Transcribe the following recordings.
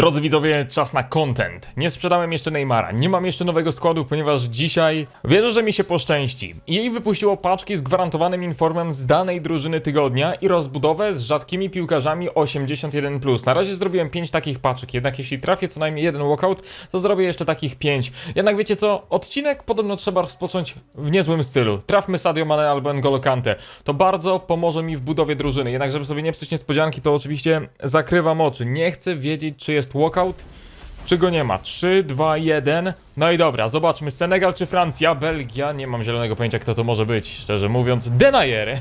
Drodzy widzowie, czas na content. Nie sprzedałem jeszcze Neymara, nie mam jeszcze nowego składu, ponieważ dzisiaj wierzę, że mi się poszczęści. EA wypuściło paczki z gwarantowanym informem z danej drużyny tygodnia i rozbudowę z rzadkimi piłkarzami 81+. Na razie zrobiłem 5 takich paczek, jednak jeśli trafię co najmniej jeden walkout, to zrobię jeszcze takich 5. Jednak wiecie co? Odcinek podobno trzeba rozpocząć w niezłym stylu. Trafmy Sadio Mane albo N'Golo Kante. To bardzo pomoże mi w budowie drużyny. Jednak żeby sobie nie psuć niespodzianki, to oczywiście zakrywam oczy. Nie chcę wiedzieć, czy jest walkout, czy go nie ma. 3, 2, 1. No i dobra, zobaczmy. Senegal czy Francja? Belgia? Nie mam zielonego pojęcia, kto to może być. Szczerze mówiąc, Denayer.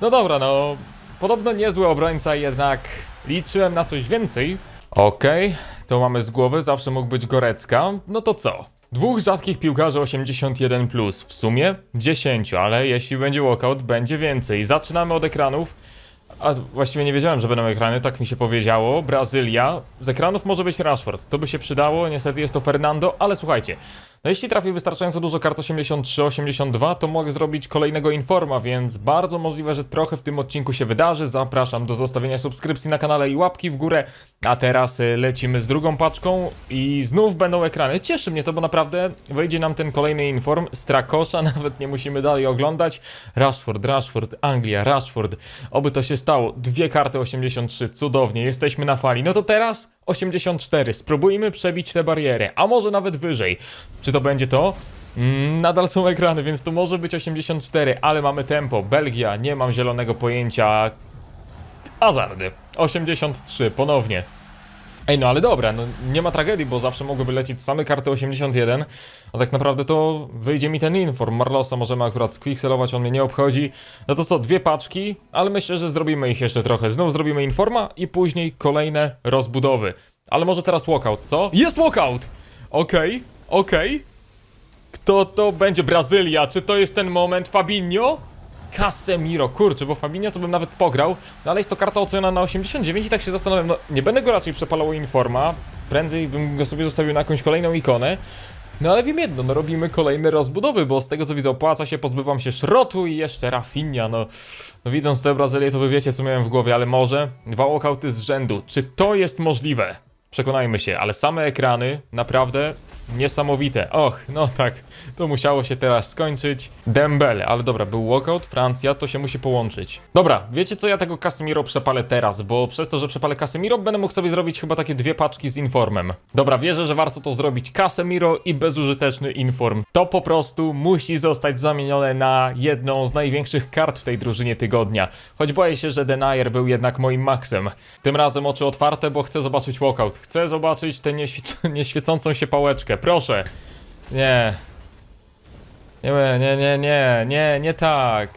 No dobra, no. Podobno niezły obrońca, jednak liczyłem na coś więcej. Okej, to mamy z głowy, zawsze mógł być Gorecka. No to co? Dwóch rzadkich piłkarzy 81, plus. w sumie 10, ale jeśli będzie walkout, będzie więcej. Zaczynamy od ekranów. A właściwie nie wiedziałem, że będą ekrany, tak mi się powiedziało. Brazylia. Z ekranów może być Rashford. To by się przydało, niestety jest to Fernando, ale słuchajcie. No jeśli trafię wystarczająco dużo kart 83, 82, to mogę zrobić kolejnego informa, więc bardzo możliwe, że trochę w tym odcinku się wydarzy. Zapraszam do zostawienia subskrypcji na kanale i łapki w górę. A teraz y, lecimy z drugą paczką i znów będą ekrany. Cieszy mnie to, bo naprawdę wejdzie nam ten kolejny inform z Trakosza, nawet nie musimy dalej oglądać. Rashford, Rashford, Anglia, Rashford. Oby to się stało. Dwie karty 83, cudownie, jesteśmy na fali. No to teraz 84. Spróbujmy przebić tę barierę, a może nawet wyżej. Czy to będzie to? Mm, nadal są ekrany, więc to może być 84, ale mamy tempo. Belgia, nie mam zielonego pojęcia. Azardy. 83, ponownie. Ej, no ale dobra, no nie ma tragedii, bo zawsze mogłyby lecieć same karty 81, a tak naprawdę to wyjdzie mi ten inform. Marlosa możemy akurat squixelować, on mnie nie obchodzi. No to co, dwie paczki, ale myślę, że zrobimy ich jeszcze trochę. Znów zrobimy informa i później kolejne rozbudowy. Ale może teraz walkout, co? Jest walkout! Okej, okej. Kto to będzie? Brazylia, czy to jest ten moment? Fabinho? Casemiro, kurczę, bo Fabinho to bym nawet pograł, no ale jest to karta oceniona na 89 i tak się zastanawiam, no nie będę go raczej przepalał informa, prędzej bym go sobie zostawił na jakąś kolejną ikonę, no ale wiem jedno, no robimy kolejne rozbudowy, bo z tego co widzę opłaca się, pozbywam się szrotu i jeszcze Rafinha, no, no widząc tę Brazylię to wy wiecie co miałem w głowie, ale może dwa walkouty z rzędu, czy to jest możliwe? Przekonajmy się, ale same ekrany naprawdę niesamowite. Och, no tak, to musiało się teraz skończyć. Dembele, ale dobra, był walkout, Francja, to się musi połączyć. Dobra, wiecie co, ja tego Casemiro przepalę teraz, bo przez to, że przepalę Casemiro, będę mógł sobie zrobić chyba takie dwie paczki z informem. Dobra, wierzę, że warto to zrobić. Casemiro i bezużyteczny inform. To po prostu musi zostać zamienione na jedną z największych kart w tej drużynie tygodnia. Choć boję się, że Denayer był jednak moim maksem. Tym razem oczy otwarte, bo chcę zobaczyć walkout. Chcę zobaczyć tę nieświe- nieświecącą się pałeczkę. Proszę. Nie. Nie, nie, nie, nie, nie, nie tak.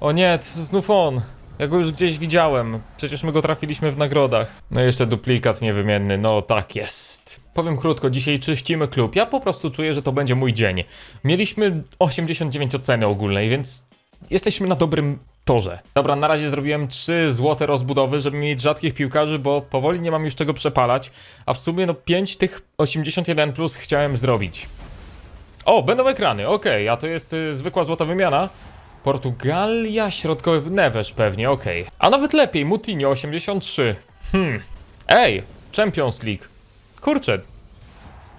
O nie, to znów on. Ja go już gdzieś widziałem. Przecież my go trafiliśmy w nagrodach. No i jeszcze duplikat niewymienny, no tak jest. Powiem krótko, dzisiaj czyścimy klub. Ja po prostu czuję, że to będzie mój dzień. Mieliśmy 89 oceny ogólnej, więc jesteśmy na dobrym torze. Dobra, na razie zrobiłem 3 złote rozbudowy, żeby mieć rzadkich piłkarzy, bo powoli nie mam już czego przepalać, a w sumie no 5 tych 81 plus chciałem zrobić. O, będą ekrany, okej, a to jest y, zwykła złota wymiana. Portugalia, środkowy Neves pewnie, okej. A nawet lepiej, Mutinho 83. Hmm. Ej, Champions League. Kurczę.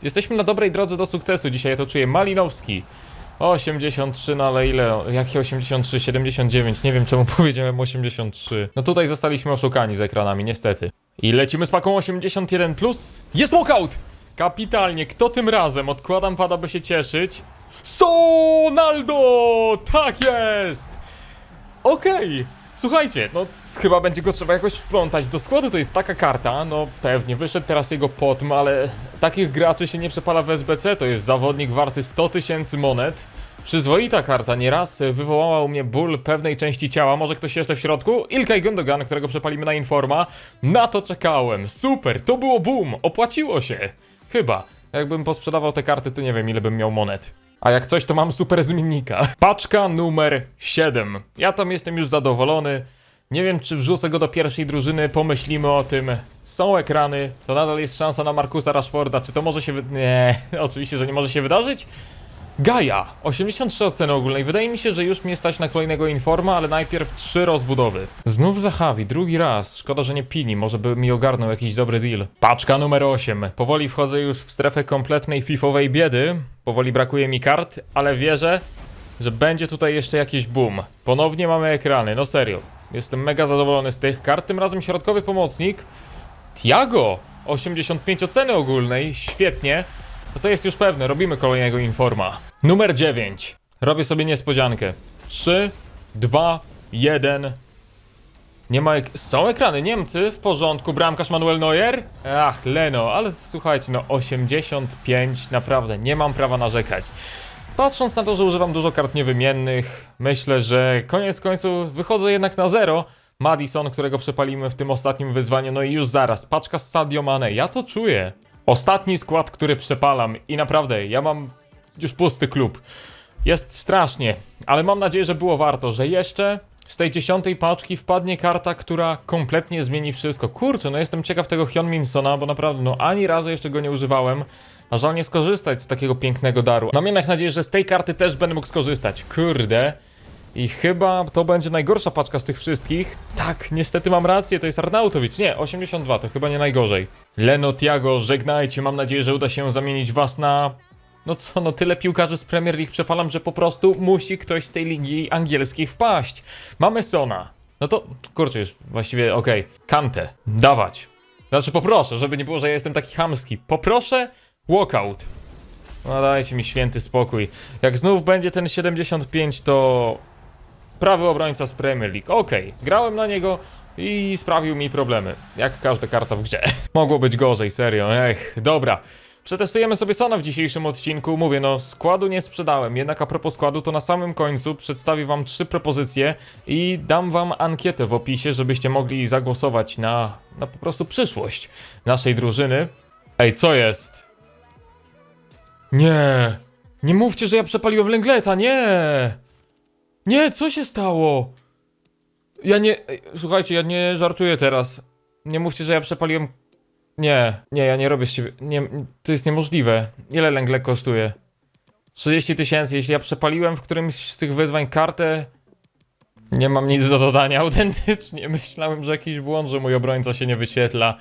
Jesteśmy na dobrej drodze do sukcesu dzisiaj, to czuję. Malinowski. 83, no ale ile? Jakie 83? 79. Nie wiem czemu powiedziałem 83. No tutaj zostaliśmy oszukani z ekranami, niestety. I lecimy z paką 81 plus. Jest walkout! Kapitalnie, kto tym razem? Odkładam pada, by się cieszyć. Sonaldo! Tak jest! Okej, słuchajcie, no chyba będzie go trzeba jakoś wplątać do składu, to jest taka karta, no pewnie, wyszedł teraz jego potm, ale takich graczy się nie przepala w SBC, to jest zawodnik warty 100 tysięcy monet. Przyzwoita karta, nieraz wywołała u mnie ból pewnej części ciała, może ktoś jeszcze w środku? Ilkay Gundogan, którego przepalimy na Informa. Na to czekałem, super, to było boom, opłaciło się. Chyba. Jakbym posprzedawał te karty, to nie wiem ile bym miał monet. A jak coś, to mam super zmiennika. Paczka numer 7. Ja tam jestem już zadowolony. Nie wiem, czy wrzucę go do pierwszej drużyny, pomyślimy o tym. Są ekrany, to nadal jest szansa na Markusa Rashforda. Czy to może się wy... Nie, oczywiście, że nie może się wydarzyć. Gaja, 83 oceny ogólnej. Wydaje mi się, że już mnie stać na kolejnego informa, ale najpierw trzy rozbudowy. Znów Zahawi, drugi raz. Szkoda, że nie Pini, może by mi ogarnął jakiś dobry deal. Paczka numer 8. Powoli wchodzę już w strefę kompletnej fifowej biedy. Powoli brakuje mi kart, ale wierzę, że będzie tutaj jeszcze jakiś boom. Ponownie mamy ekrany, no serio. Jestem mega zadowolony z tych kart. Tym razem środkowy pomocnik. Tiago! 85 oceny ogólnej, świetnie. No to jest już pewne, robimy kolejnego informa. Numer 9. Robię sobie niespodziankę. 3, 2, 1. Nie ma ek Są ekrany, Niemcy, w porządku, bramkarz Manuel Neuer? Ach, Leno, ale słuchajcie, no 85, naprawdę, nie mam prawa narzekać. Patrząc na to, że używam dużo kart niewymiennych, myślę, że koniec końców wychodzę jednak na zero. Madison, którego przepalimy w tym ostatnim wyzwaniu, no i już zaraz, paczka z Sadio Mane, ja to czuję. Ostatni skład, który przepalam i naprawdę, ja mam już pusty klub. Jest strasznie, ale mam nadzieję, że było warto, że jeszcze z tej dziesiątej paczki wpadnie karta, która kompletnie zmieni wszystko. Kurczę, no jestem ciekaw tego Hyun Minsona, bo naprawdę, no ani razu jeszcze go nie używałem. A żal nie skorzystać z takiego pięknego daru. Mam jednak nadzieję, że z tej karty też będę mógł skorzystać. Kurde. I chyba to będzie najgorsza paczka z tych wszystkich. Tak, niestety mam rację, to jest Arnautowicz. Nie, 82, to chyba nie najgorzej. Leno, Tiago, żegnajcie. Mam nadzieję, że uda się zamienić was na... No co, no tyle piłkarzy z Premier League przepalam, że po prostu musi ktoś z tej ligi angielskiej wpaść. Mamy Sona. No to, kurczę już, właściwie okej. Kantę, dawać. Znaczy poproszę, żeby nie było, że ja jestem taki chamski. Poproszę walkout. No dajcie mi święty spokój. Jak znów będzie ten 75, to prawy obrońca z Premier League. Okej, grałem na niego i sprawił mi problemy. Jak każda karta w grze. Mogło być gorzej, serio. Ech, dobra. Przetestujemy sobie Sona w dzisiejszym odcinku. Mówię, no składu nie sprzedałem. Jednak a propos składu, to na samym końcu przedstawię wam trzy propozycje i dam wam ankietę w opisie, żebyście mogli zagłosować na, na po prostu przyszłość naszej drużyny. Ej, co jest? Nie. Nie mówcie, że ja przepaliłem Lengleta, nie! Nie, co się stało? Ja nie. Słuchajcie, ja nie żartuję teraz. Nie mówcie, że ja przepaliłem. Nie, nie, ja nie robię z ciebie. Nie, to jest niemożliwe. Ile Lengle kosztuje? 30 tysięcy. Jeśli ja przepaliłem w którymś z tych wyzwań kartę. Nie mam nic do dodania, autentycznie. Myślałem, że jakiś błąd, że mój obrońca się nie wyświetla.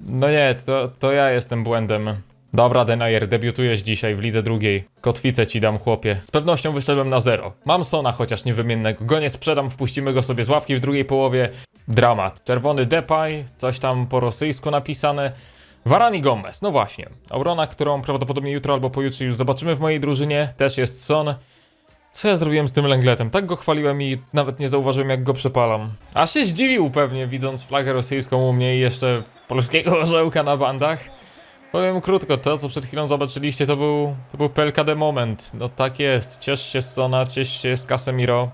No nie, to, to ja jestem błędem. Dobra, Denayer, debiutujesz dzisiaj w lidze drugiej. Kotwicę ci dam, chłopie. Z pewnością wyszedłem na zero. Mam Sona chociaż niewymiennego. Go nie sprzedam, wpuścimy go sobie z ławki w drugiej połowie. Dramat. Czerwony Depay, coś tam po rosyjsku napisane. Varane i Gomez, no właśnie. Aurona, którą prawdopodobnie jutro albo pojutrze już zobaczymy w mojej drużynie, też jest Son. Co ja zrobiłem z tym Lengletem? Tak go chwaliłem i nawet nie zauważyłem jak go przepalam. A się zdziwił pewnie widząc flagę rosyjską u mnie i jeszcze polskiego orzełka na bandach. Powiem krótko, to co przed chwilą zobaczyliście to był, to był PLKD moment. No tak jest, ciesz się z Sona, ciesz się z Casemiro,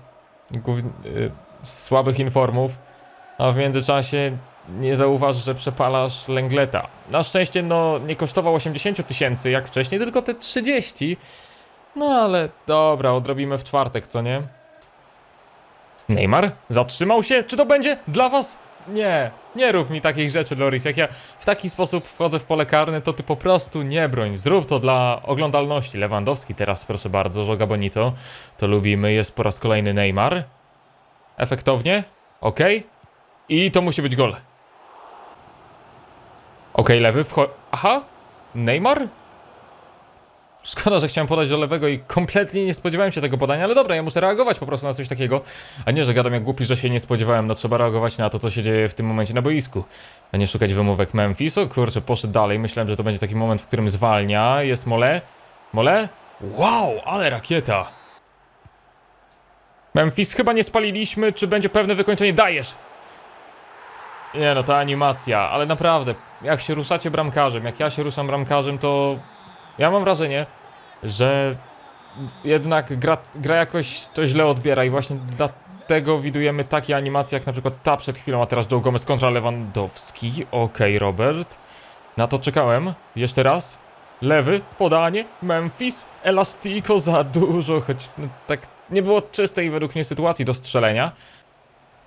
głów, y, z słabych informów, a w międzyczasie nie zauważ, że przepalasz Lengleta. Na szczęście no nie kosztował 80 tysięcy jak wcześniej, tylko te 30. No ale dobra, odrobimy w czwartek, co nie? Neymar? Zatrzymał się? Czy to będzie dla was? Nie, nie rób mi takich rzeczy, Loris. Jak ja w taki sposób wchodzę w pole karne, to ty po prostu nie broń. Zrób to dla oglądalności. Lewandowski teraz, proszę bardzo, Żoga Bonito. To lubimy. Jest po raz kolejny Neymar. Efektownie. Ok. I to musi być gol. Ok, lewy wcho... Aha? Neymar? Szkoda, że chciałem podać do lewego i kompletnie nie spodziewałem się tego podania, ale dobra, ja muszę reagować po prostu na coś takiego, a nie, że gadam jak głupi, że się nie spodziewałem, no trzeba reagować na to, co się dzieje w tym momencie na boisku, a nie szukać wymówek Memphis, o kurczę, poszedł dalej, myślałem, że to będzie taki moment, w którym zwalnia, jest Mole, Mole? Wow, ale rakieta! Memphis chyba nie spaliliśmy, czy będzie pewne wykończenie, dajesz! Nie no, ta animacja, ale naprawdę, jak się ruszacie bramkarzem, jak ja się ruszam bramkarzem, to ja mam wrażenie, że jednak gra, gra jakoś to źle odbiera i właśnie dlatego widujemy takie animacje jak na przykład ta przed chwilą, a teraz Joe Gomez kontra Lewandowski. Okej, Robert. Na to czekałem. Jeszcze raz. Lewy, podanie, Memphis, Elastico za dużo, choć no, tak nie było czystej według mnie sytuacji do strzelenia.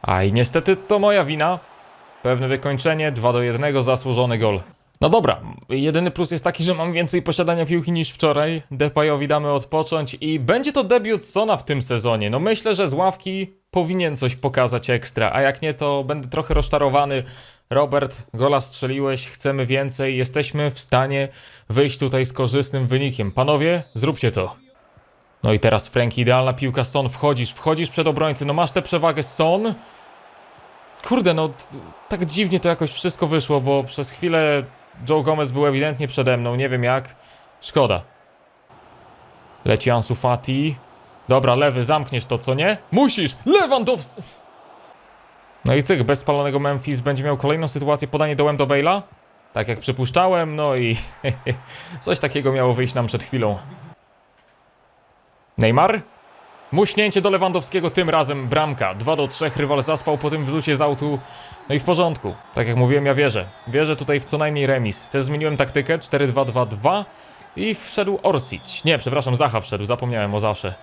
A i niestety to moja wina. Pewne wykończenie, 2 do 1, zasłużony gol. No dobra, jedyny plus jest taki, że mam więcej posiadania piłki niż wczoraj. Depayowi damy odpocząć i będzie to debiut Sona w tym sezonie. No myślę, że z ławki powinien coś pokazać ekstra, a jak nie, to będę trochę rozczarowany. Robert, gola strzeliłeś, chcemy więcej, jesteśmy w stanie wyjść tutaj z korzystnym wynikiem. Panowie, zróbcie to. No i teraz Frank, idealna piłka, Son, wchodzisz, wchodzisz przed obrońcy, no masz tę przewagę, Son. Kurde, no tak dziwnie to jakoś wszystko wyszło, bo przez chwilę Joe Gomez był ewidentnie przede mną, nie wiem jak. Szkoda. Leci Ansu Fati. Dobra, lewy, zamkniesz to, co nie? Musisz! Lewandowski! No i cyk, bez spalonego Memphis będzie miał kolejną sytuację, podanie dołem do Bale'a. Tak jak przypuszczałem, no i coś takiego miało wyjść nam przed chwilą. Neymar? Muśnięcie do Lewandowskiego, tym razem bramka. 2 do 3, rywal zaspał po tym wrzucie z autu. No i w porządku. Tak jak mówiłem, ja wierzę. Wierzę tutaj w co najmniej remis. Też zmieniłem taktykę 4-2-2-2 i wszedł Orsic. Nie, przepraszam, Zacha wszedł, zapomniałem o Zasze.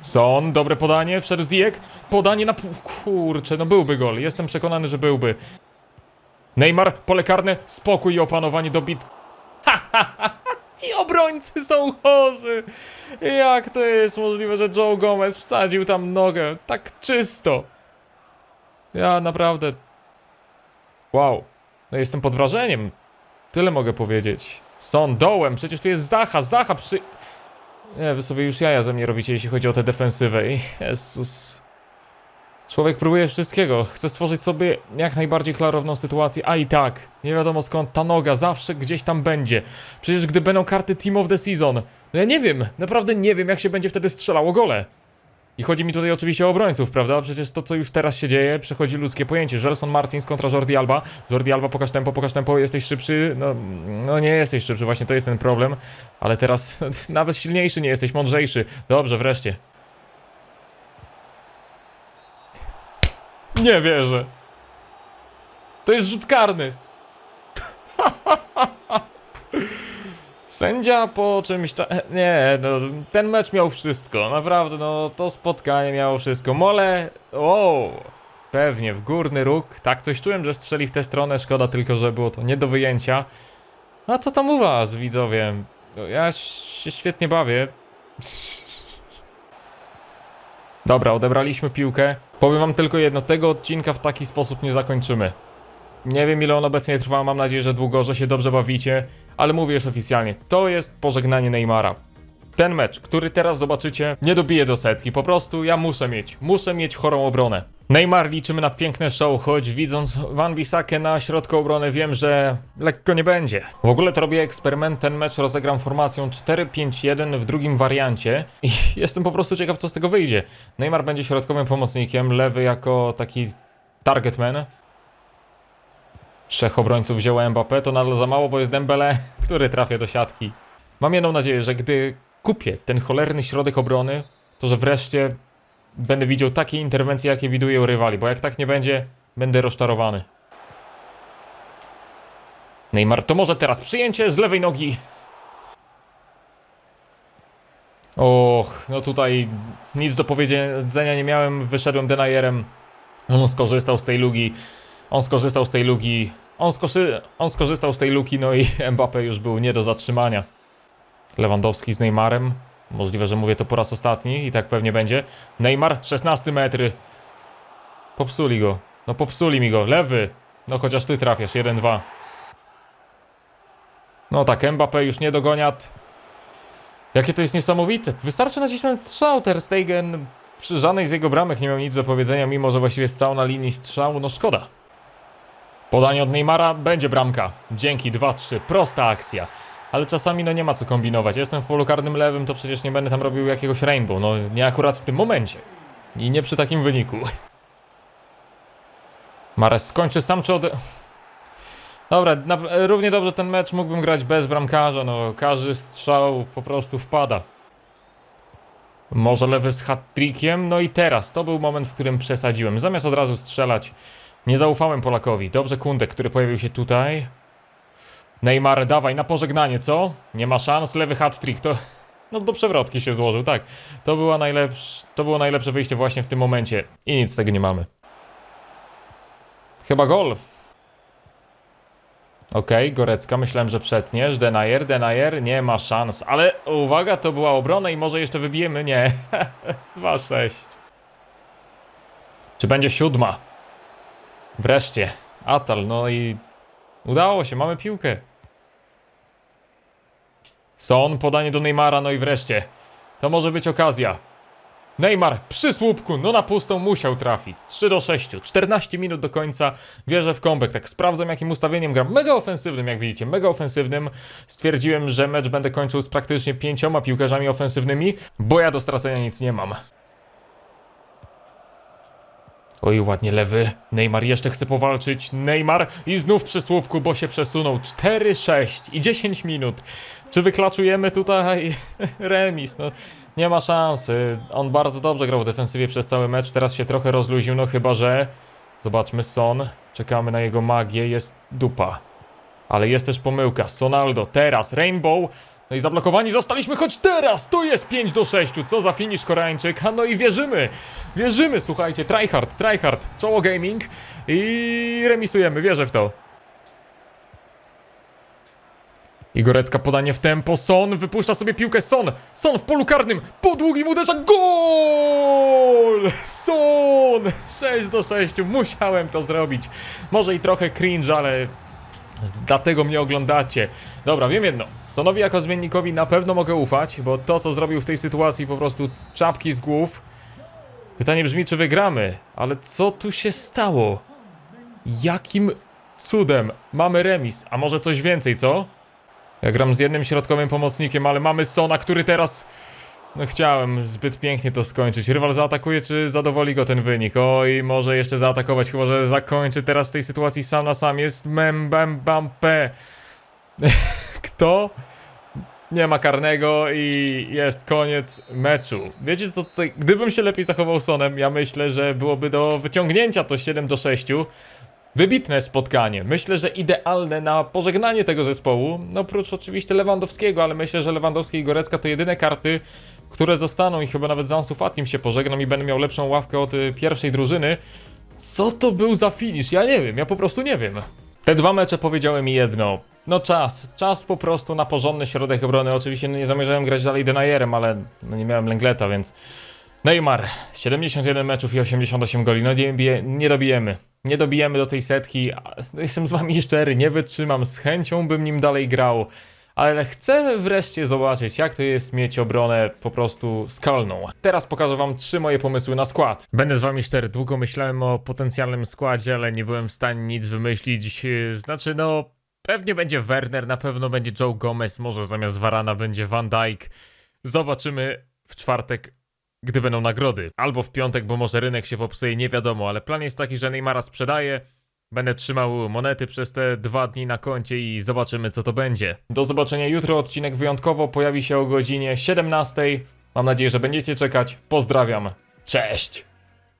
Son, dobre podanie, wszedł Ziyech. Podanie na pół. Kurczę, no byłby gol. Jestem przekonany, że byłby. Neymar, pole karne, spokój i opanowanie do bit. Ci obrońcy są chorzy. Jak to jest możliwe, że Joe Gomez wsadził tam nogę tak czysto? Ja naprawdę. Wow. No jestem pod wrażeniem. Tyle mogę powiedzieć. Son dołem, przecież tu jest Zacha, Zacha przy... Nie, wy sobie już jaja ze mnie robicie, jeśli chodzi o tę defensywę. Jezus. Człowiek próbuje wszystkiego. Chce stworzyć sobie jak najbardziej klarowną sytuację, a i tak, nie wiadomo skąd ta noga zawsze gdzieś tam będzie. Przecież gdy będą karty Team of the Season, no ja nie wiem, naprawdę nie wiem jak się będzie wtedy strzelało gole. I chodzi mi tutaj oczywiście o obrońców, prawda? Przecież to, co już teraz się dzieje, przechodzi ludzkie pojęcie. Gelson Martins kontra Jordi Alba. Jordi Alba, pokaż tempo, pokaż tempo, jesteś szybszy. No, no nie jesteś szybszy, właśnie to jest ten problem. Ale teraz nawet silniejszy nie jesteś, mądrzejszy. Dobrze, wreszcie. Nie wierzę. To jest rzut karny. Sędzia po czymś ta... Nie, no, ten mecz miał wszystko, naprawdę, no, to spotkanie miało wszystko. Mole, o, pewnie, w górny róg, tak, coś czułem, że strzeli w tę stronę, szkoda tylko, że było to nie do wyjęcia. A co tam u was, widzowie? No, Ja się świetnie bawię. Dobra, odebraliśmy piłkę. Powiem wam tylko jedno, tego odcinka w taki sposób nie zakończymy. Nie wiem ile on obecnie trwa, mam nadzieję, że długo, że się dobrze bawicie, ale mówię już oficjalnie, to jest pożegnanie Neymara. Ten mecz, który teraz zobaczycie, nie dobije do setki, po prostu ja muszę mieć, muszę mieć chorą obronę. Neymar liczymy na piękne show, choć widząc Van Bissakę na środku obrony wiem, że lekko nie będzie. W ogóle to robię eksperyment, ten mecz rozegram formacją 4-5-1 w drugim wariancie i jestem po prostu ciekaw co z tego wyjdzie. Neymar będzie środkowym pomocnikiem, lewy jako taki targetman, Trzech obrońców wzięło Mbappé, to nadal za mało, bo jest Dembele, który trafia do siatki. Mam jedną nadzieję, że gdy kupię ten cholerny środek obrony, to że wreszcie będę widział takie interwencje, jakie widuję u rywali, bo jak tak nie będzie, będę rozczarowany. Neymar, to może teraz przyjęcie z lewej nogi. Och, no tutaj nic do powiedzenia nie miałem, wyszedłem denayerem. On skorzystał z tej lugi. On skorzystał z tej luki. On, skorzy... on skorzystał z tej luki, no i Mbappé już był nie do zatrzymania. Lewandowski z Neymarem. Możliwe, że mówię to po raz ostatni i tak pewnie będzie. Neymar, 16 metry. Popsuli go. No popsuli mi go. Lewy. No chociaż ty trafiasz. 1-2. No tak, Mbappé już nie dogoniat. Jakie to jest niesamowite. Wystarczy nacisnąć strzał. Ter Stegen przy żadnej z jego bramek nie miał nic do powiedzenia, mimo że właściwie stał na linii strzału. No szkoda. Podanie od Neymara, będzie bramka. Dzięki, 2-3, prosta akcja. Ale czasami no nie ma co kombinować. Jestem w polu karnym lewym, to przecież nie będę tam robił jakiegoś rainbow. No nie akurat w tym momencie. I nie przy takim wyniku. Mares skończy sam czy od... Dobra, na, równie dobrze ten mecz mógłbym grać bez bramkarza, no każdy strzał po prostu wpada. Może lewy z hat-trickiem? No i teraz, to był moment, w którym przesadziłem. Zamiast od razu strzelać, nie zaufałem Polakowi. Dobrze Kundek, który pojawił się tutaj. Neymar, dawaj na pożegnanie, co? Nie ma szans, lewy hat-trick, to... No do przewrotki się złożył, tak. To, była najlepsz... to było najlepsze wyjście właśnie w tym momencie. I nic z tego nie mamy. Chyba gol. Okej, Gorecka, myślałem, że przetniesz. Denayer, Denayer, nie ma szans. Ale uwaga, to była obrona i może jeszcze wybijemy. Nie. 2-6. Czy będzie siódma? Wreszcie. Atal, no i udało się, mamy piłkę. Son, podanie do Neymara, no i wreszcie. To może być okazja. Neymar przy słupku, no na pustą musiał trafić. 3 do 6, 14 minut do końca. Wierzę w comeback, tak sprawdzam jakim ustawieniem gram. Mega ofensywnym, jak widzicie, mega ofensywnym. Stwierdziłem, że mecz będę kończył z praktycznie pięcioma piłkarzami ofensywnymi, bo ja do stracenia nic nie mam. Oj, ładnie lewy. Neymar jeszcze chce powalczyć. Neymar i znów przy słupku, bo się przesunął. 4-6 i 10 minut. Czy wyklaczujemy tutaj remis? No, nie ma szansy. On bardzo dobrze grał w defensywie przez cały mecz. Teraz się trochę rozluźnił, no chyba, że... Zobaczmy Son. Czekamy na jego magię. Jest dupa. Ale jest też pomyłka. Sonaldo, teraz Rainbow. No i zablokowani zostaliśmy, choć teraz to jest 5 do 6. Co za finisz Koreańczyk. A no i wierzymy. Wierzymy, słuchajcie. Tryhard, tryhard. Czoło gaming. I remisujemy, wierzę w to. Igorecka podanie w tempo. Son wypuszcza sobie piłkę. Son. Son w polu karnym. Po długim uderza. Gol! Son! 6 do 6. Musiałem to zrobić. Może i trochę cringe, ale Dlatego mnie oglądacie. Dobra, wiem jedno. Sonowi jako zmiennikowi na pewno mogę ufać, bo to, co zrobił w tej sytuacji, po prostu czapki z głów. Pytanie brzmi, czy wygramy, ale co tu się stało? Jakim cudem mamy remis? A może coś więcej, co? Ja gram z jednym środkowym pomocnikiem, ale mamy Sona, który teraz... No chciałem zbyt pięknie to skończyć. Rywal zaatakuje, czy zadowoli go ten wynik? Oj, może jeszcze zaatakować, chyba że zakończy teraz w tej sytuacji sam na sam. Jest Membambampé. Kto? Nie ma karnego i jest koniec meczu. Wiecie co, tutaj, gdybym się lepiej zachował Sonem, ja myślę, że byłoby do wyciągnięcia to 7 do 6. Wybitne spotkanie. Myślę, że idealne na pożegnanie tego zespołu. No oprócz oczywiście Lewandowskiego, ale myślę, że Lewandowski i Gorecka to jedyne karty, które zostaną i chyba nawet z Ansu Fatim się pożegnam i będę miał lepszą ławkę od y, pierwszej drużyny. Co to był za finish? Ja nie wiem, ja po prostu nie wiem. Te dwa mecze powiedziały mi jedno. No czas, czas po prostu na porządny środek obrony. Oczywiście no nie zamierzałem grać dalej Denajerem, ale no nie miałem Lengleta, więc... Neymar, 71 meczów i 88 goli. No nie, nie dobijemy. Nie dobijemy do tej setki. a- Jestem z wami szczery, nie wytrzymam. Z chęcią bym nim dalej grał. Ale chcę wreszcie zobaczyć, jak to jest mieć obronę po prostu skalną. Teraz pokażę wam trzy moje pomysły na skład. Będę z wami szczery, długo myślałem o potencjalnym składzie, ale nie byłem w stanie nic wymyślić. Yy, Znaczy, no, pewnie będzie Werner, na pewno będzie Joe Gomez, może zamiast Varana będzie Van Dijk. Zobaczymy w czwartek gdy będą nagrody. Albo w piątek, bo może rynek się popsuje, nie wiadomo, ale plan jest taki, że Neymara sprzedaję. Będę trzymał monety przez te dwa dni na koncie i zobaczymy, co to będzie. Do zobaczenia jutro. Odcinek wyjątkowo pojawi się o godzinie 17. Mam nadzieję, że będziecie czekać. Pozdrawiam. Cześć!